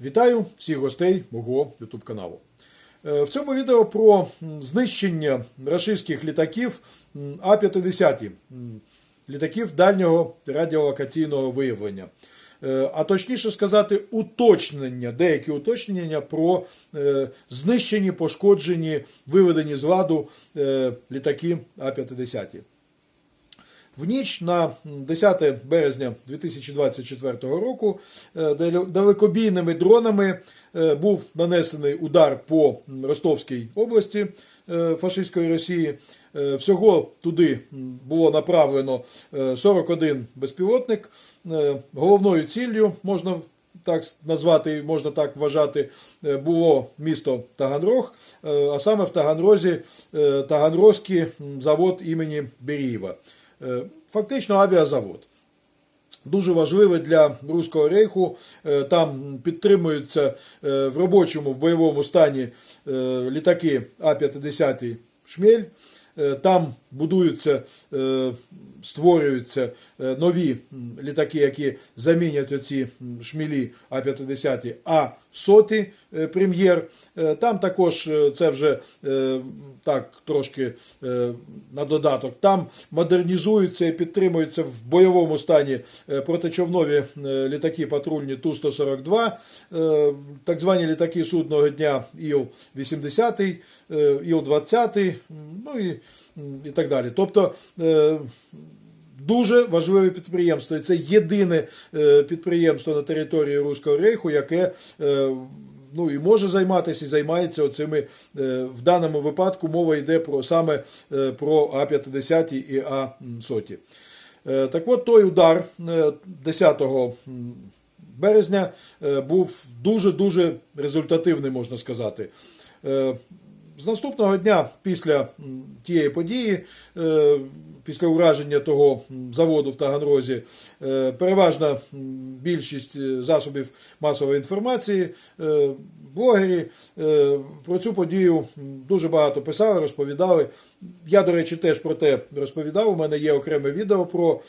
Вітаю всіх гостей мого YouTube каналу. Е, В цьому відео про знищення рашистських літаків А-50, літаків дальнього радіолокаційного виявлення. Е, А точніше сказати, уточнення, деякі уточнення про е, знищені, пошкоджені, виведені з ладу літаки А-50. В ніч на 10 березня 2024 року е, дале- далекобійними дронами е, був нанесений удар по Ростовській області е, фашистської Росії. Всього туди було направлено е, 41 безпілотник. Головною ціллю можна так назвати, можна так вважати, було місто Таганрог, а саме в Таганрозі Таганрозький завод імені Берієва. Е, Фактично авіазавод. Дуже важливий для Руського рейху. Е, Там підтримуються е, в робочому, в бойовому стані літаки А-50 Шмель. Там будуються, створюються нові літаки, які замінять оці шмілі А-50, А-100 е, прем'єр. Е, Там також е, це вже так трошки на додаток. Там модернізуються і підтримуються в бойовому стані протичовнові літаки патрульні Ту-142, е, так звані літаки судного дня Іл-80, е, Іл-20, ну і, і так далі. Тобто Дуже важливе підприємство. І це єдине е, підприємство на території Руського рейху, яке е, ну, і може займатися і займається оцими. е, В даному випадку мова йде про саме про А-50 і А-100. Е, Так от той удар е, 10 березня був дуже-дуже результативний, можна сказати. З наступного дня після тієї події, е, після ураження того заводу в Таганрозі, е, переважна більшість е, засобів масової інформації, блогері про цю подію дуже багато писали, розповідали. Я, до речі, теж про те розповідав. У мене є окреме відео про.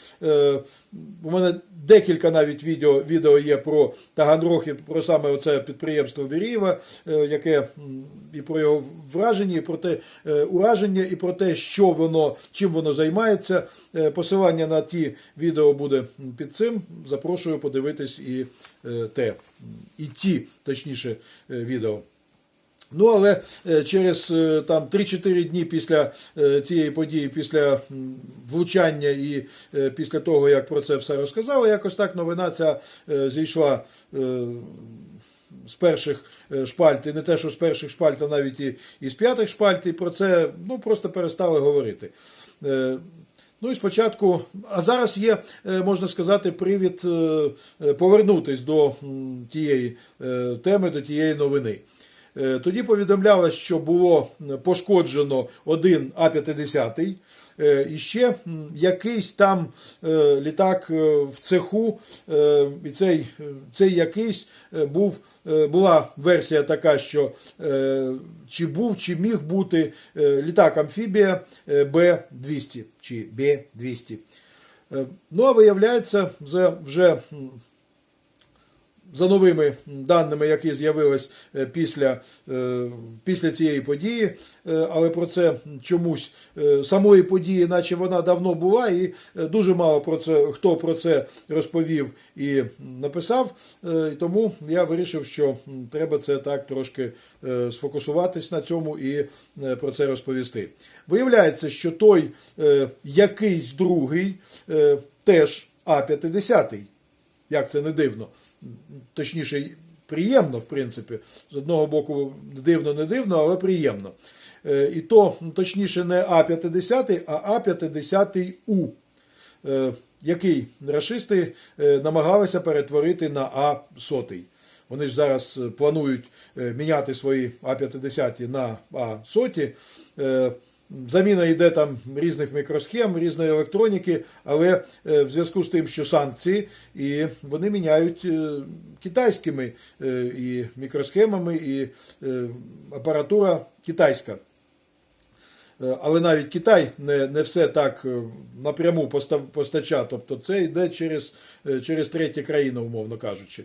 У мене декілька навіть відео, відео є про Таганрог і про саме оце підприємство Берієва, е, яке і про його враження, і про те е, ураження, і про те, що воно, чим воно займається. Е, Посилання на ті відео буде під цим. Запрошую подивитись і е, те, і ті, точніше, відео. Ну, але через там 3-4 дні після цієї події, після влучання і після того, як про це все розказали, якось так новина ця зійшла з перших е, шпальт, і не те, що з перших шпальт, а навіть і, і з п'ятих шпальт, і про це ну, просто перестали говорити. Е, Ну і спочатку, а зараз є, е, можна сказати, привід повернутись до тієї теми, до тієї новини. Тоді повідомлялось, що було пошкоджено один А-50, е, і ще якийсь там е, літак е, в цеху, е, і цей, е, цей якийсь е, був, е, була версія така, що е, чи був, чи міг бути е, літак амфібія е, Б-200 чи Б-200. Е, Ну, а виявляється, вже за новими даними, які з'явились е, після, е, після цієї події, е, але про це чомусь самої події, наче вона давно була, і дуже мало про це хто про це розповів і написав. Тому я вирішив, що треба це так трошки сфокусуватись на цьому і про це розповісти. Виявляється, що той якийсь другий теж А-50 як це не дивно. Точніше, приємно, в принципі. З одного боку, дивно, не дивно, але приємно. Е, І то, ну, точніше, не А-50, а А-50У, е, який рашисти е, намагалися перетворити на А-100. Вони ж зараз планують міняти свої А-50 на А-100. Заміна йде там різних мікросхем, різної електроніки, але е, в зв'язку з тим, що санкції, і вони міняють е, китайськими е, і мікросхемами, і апаратура китайська. Але навіть Китай не, не все так напряму постачає, тобто це йде через, через треті країни, умовно кажучи.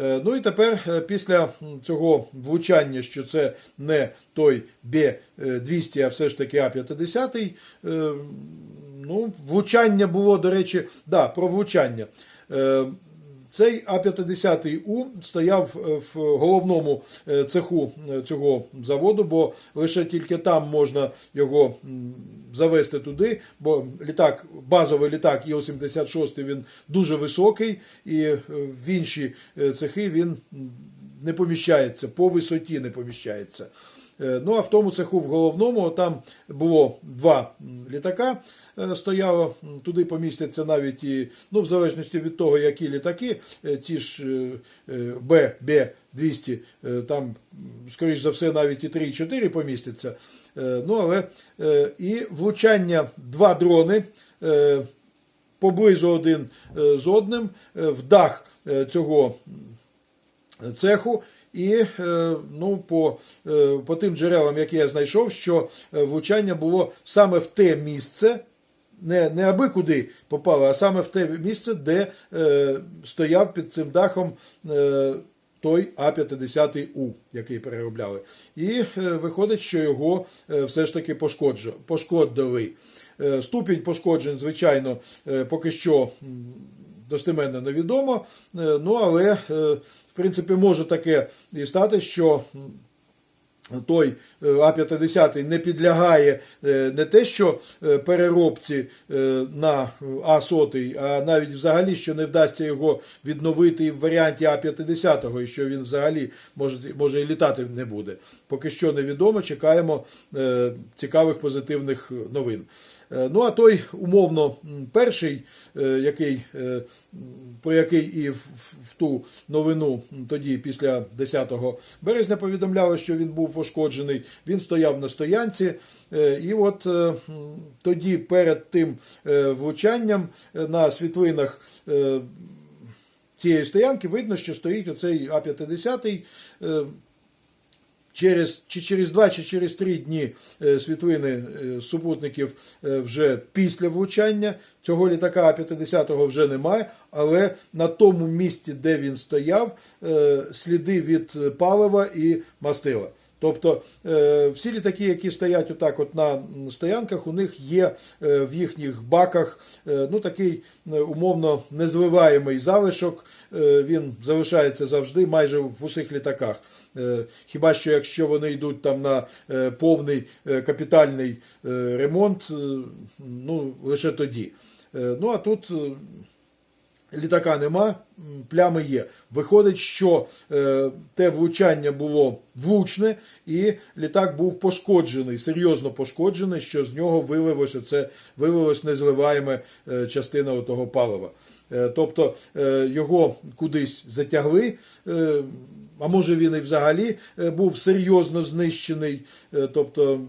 Е, Ну і тепер е, після цього влучання, що це не той Б-200, а все ж таки А-50, е, ну, влучання було, до речі, да, про влучання. Цей А-50У стояв е, в головному е, цеху е, цього заводу, бо лише тільки там можна його завести туди, бо літак, базовий літак Іл-76 він дуже високий, і в інші цехи він не поміщається, по висоті не поміщається. Е, Ну а в тому цеху в головному там було два літака. е, Стояло туди помістяться навіть і ну, в залежності від того, які літаки, е, ті ж Б, Б 200 е, там, скоріш за все, навіть і 3-4 помістяться. Ну але і влучання два дрони поблизу один з одним в дах цього цеху. І е, ну, по, е, по тим джерелам, які я знайшов, що е, влучання було саме в те місце, не, не аби куди попало, а саме в те місце, де е, стояв під цим дахом е, той А-50У, який переробляли. І е, виходить, що його е, все ж таки пошкодили. Е, Ступінь пошкоджень, звичайно, е, поки що достеменно невідомо. Ну, але, принципі, може таке і стати, що той е, А-50 не підлягає е, не те, що е, переробці на А-100, а навіть взагалі, що не вдасться його відновити в варіанті А-50, і що він взагалі може, може і літати не буде. Поки що невідомо, чекаємо цікавих позитивних новин. Е, Ну, а той умовно перший, е, який, е, про який і в, ту новину тоді, після 10 березня, повідомляли, що він був пошкоджений, він стояв на стоянці. І от тоді перед тим влучанням на світлинах. Цієї стоянки видно, що стоїть оцей А-50. Через чи через два, чи через три дні е, світлини е, супутників е, вже після влучання цього літака А-50 вже немає, але на тому місці, де він стояв, сліди від палива і мастила. Тобто всі літаки, які стоять отак от на стоянках, у них є в їхніх баках ну, такий умовно незливаємий залишок. Він залишається завжди майже в усіх літаках. Е, Хіба що якщо вони йдуть там на е, повний е, капітальний ремонт, ну лише тоді. Ну а тут літака нема, плями є. Виходить, що те влучання було влучне, і літак був пошкоджений, серйозно пошкоджений, що з нього вилилося це вилилось незливаєме частина того палива. Тобто його кудись затягли. А може він і взагалі е, був серйозно знищений. Е, Тобто,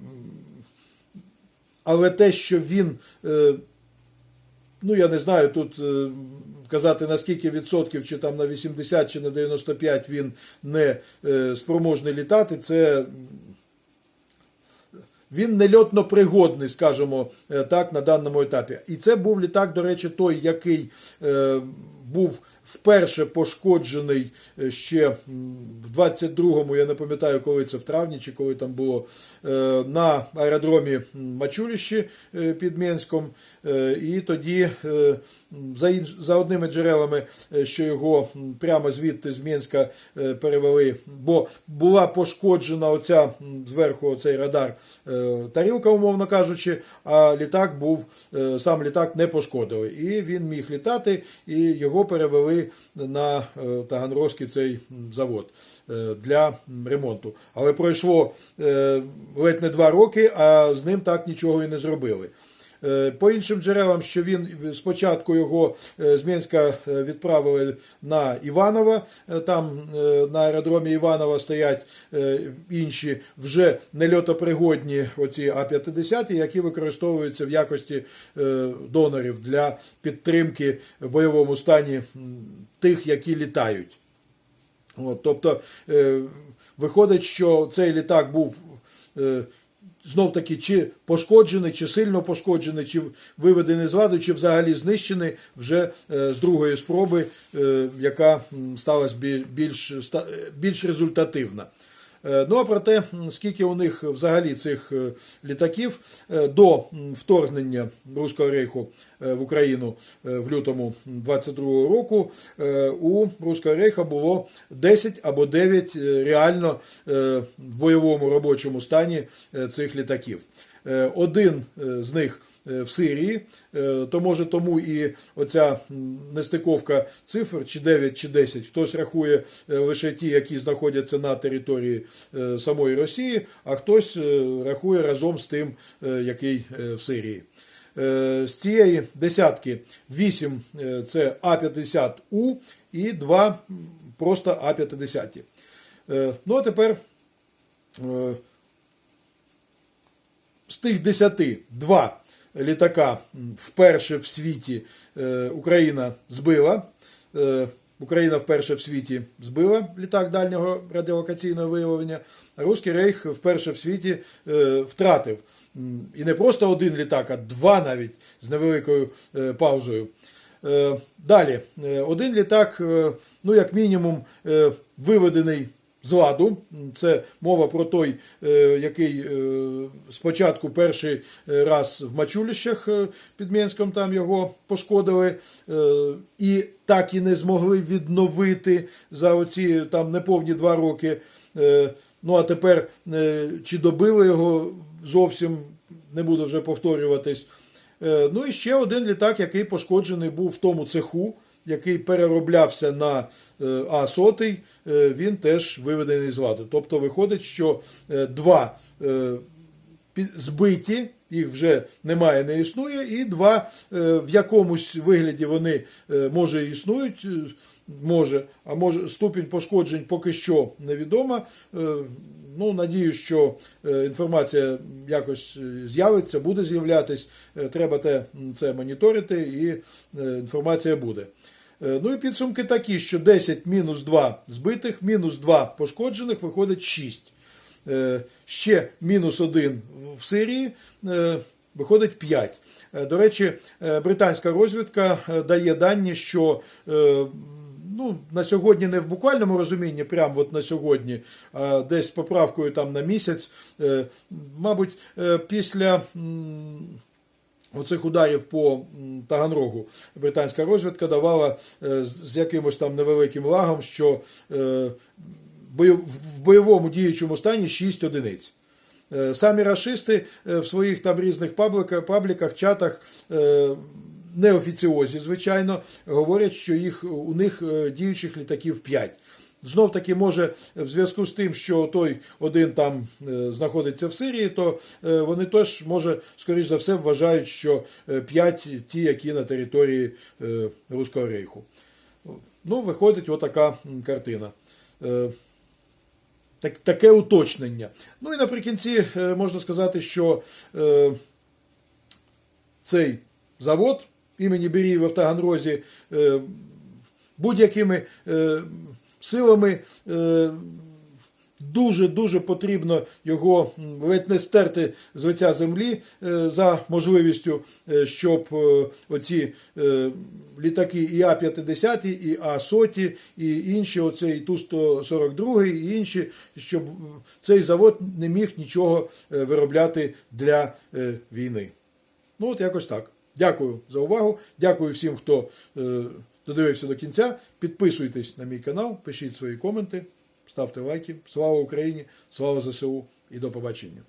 але те, що він е, ну я не знаю тут казати на скільки відсотків, чи там на 80, чи на 95 він не спроможний літати, це він не льотно пригодний, скажімо так, на даному етапі. І це був літак, до речі, той, який був вперше пошкоджений е, ще в 22-му, я не пам'ятаю, коли це в травні, чи коли там було, е, на аеродромі Мачуліщі е, під Мінськом. І тоді за, інш- за одними джерелами, що його прямо звідти з Мінська перевели, бо була пошкоджена оця зверху оцей радар тарілка, умовно кажучи, а літак був, сам літак не пошкодили. І він міг літати, і його перевели на е, Таганрозький цей завод е, для ремонту. Але пройшло е, ледь не два роки, а з ним так нічого і не зробили. Е, По іншим джерелам, що він спочатку його е, з Мінська е, відправили на Іваново, е, там на аеродромі Іванова стоять інші вже нельотопригодні оці А-50, які використовуються в якості донорів для підтримки в бойовому стані тих, які літають. От, тобто виходить, що цей літак був знов таки, чи пошкоджений, чи сильно пошкоджений, чи виведений з ладу, чи взагалі знищений вже е, з другої спроби, е, яка сталася бі- більш, е, більш результативна. Е, Ну а про те, скільки у них взагалі цих е, літаків е, до вторгнення Руського рейху в Україну в лютому 22 року, у Руського рейха було 10 або 9 е, реально в бойовому робочому стані цих літаків. Е, Один е, з них е, в Сирії, то може тому і оця нестиковка цифр, чи 9, чи 10, хтось рахує лише ті, які знаходяться на території самої Росії, а хтось рахує разом з тим, який в Сирії. З цієї десятки 8 е, це А-50У і 2 просто А-50. Е, Ну а тепер з тих 10 два літака вперше в світі е, Україна збила. Е, Україна вперше в світі збила літак дальнього радіолокаційного виявлення, а Руський Рейх вперше в світі е, втратив. І не просто один літак, а два навіть з невеликою паузою. Далі, один літак, ну як мінімум, виведений з ладу. Це мова про той, е, який е, спочатку перший е, раз в Мачуліщах під Мінськом там його пошкодили, і так і не змогли відновити за оці там неповні два роки. Ну а тепер чи добили його зовсім, не буду вже повторюватись. Ну і ще один літак, який пошкоджений був в тому цеху, який перероблявся на е, А-100, е, він теж виведений з ладу. Тобто виходить, що е, два збиті, їх вже немає, не існує, і два в якомусь вигляді вони може існують. Може, а може ступінь пошкоджень поки що невідома. Е, Ну, надію, що е, інформація якось е, з'явиться, буде з'являтись. Треба те, це моніторити, і інформація буде. Ну і підсумки такі, що 10 мінус 2 збитих, мінус 2 пошкоджених, виходить 6. Е, Ще мінус 1 в Сирії, виходить 5. Е, До речі, британська розвідка дає дані, що ну, на сьогодні не в буквальному розумінні, прямо от на сьогодні, а десь з поправкою там на місяць, е, мабуть, е, після. Оцих ударів по Таганрогу британська розвідка давала е, з якимось там невеликим лагом, що в бойовому діючому стані 6 одиниць. Самі рашисти е, в своїх там різних пабліках, чатах неофіціозі, звичайно, говорять, що їх у них е, діючих літаків 5. Знов таки, може, в зв'язку з тим, що той один там е, знаходиться в Сирії, то е, вони теж, може, скоріш за все, вважають, що 5 ті, які на території Руського рейху. Ну, виходить отака картина. Так, таке уточнення. Ну і наприкінці можна сказати, що цей завод імені Берієва в Таганрозі е, будь-якими е, силами дуже-дуже потрібно його ледь не стерти з лиця землі е, за можливістю, щоб оці літаки і А-50, і А-100, і інші, оцей Ту-142, і інші, щоб цей завод не міг нічого виробляти для війни. Ну, от якось так. Дякую за увагу. Дякую всім, хто е, додивився до кінця. Підписуйтесь на мій канал, пишіть свої коменти, ставте лайки. Слава Україні! Слава ЗСУ і до побачення!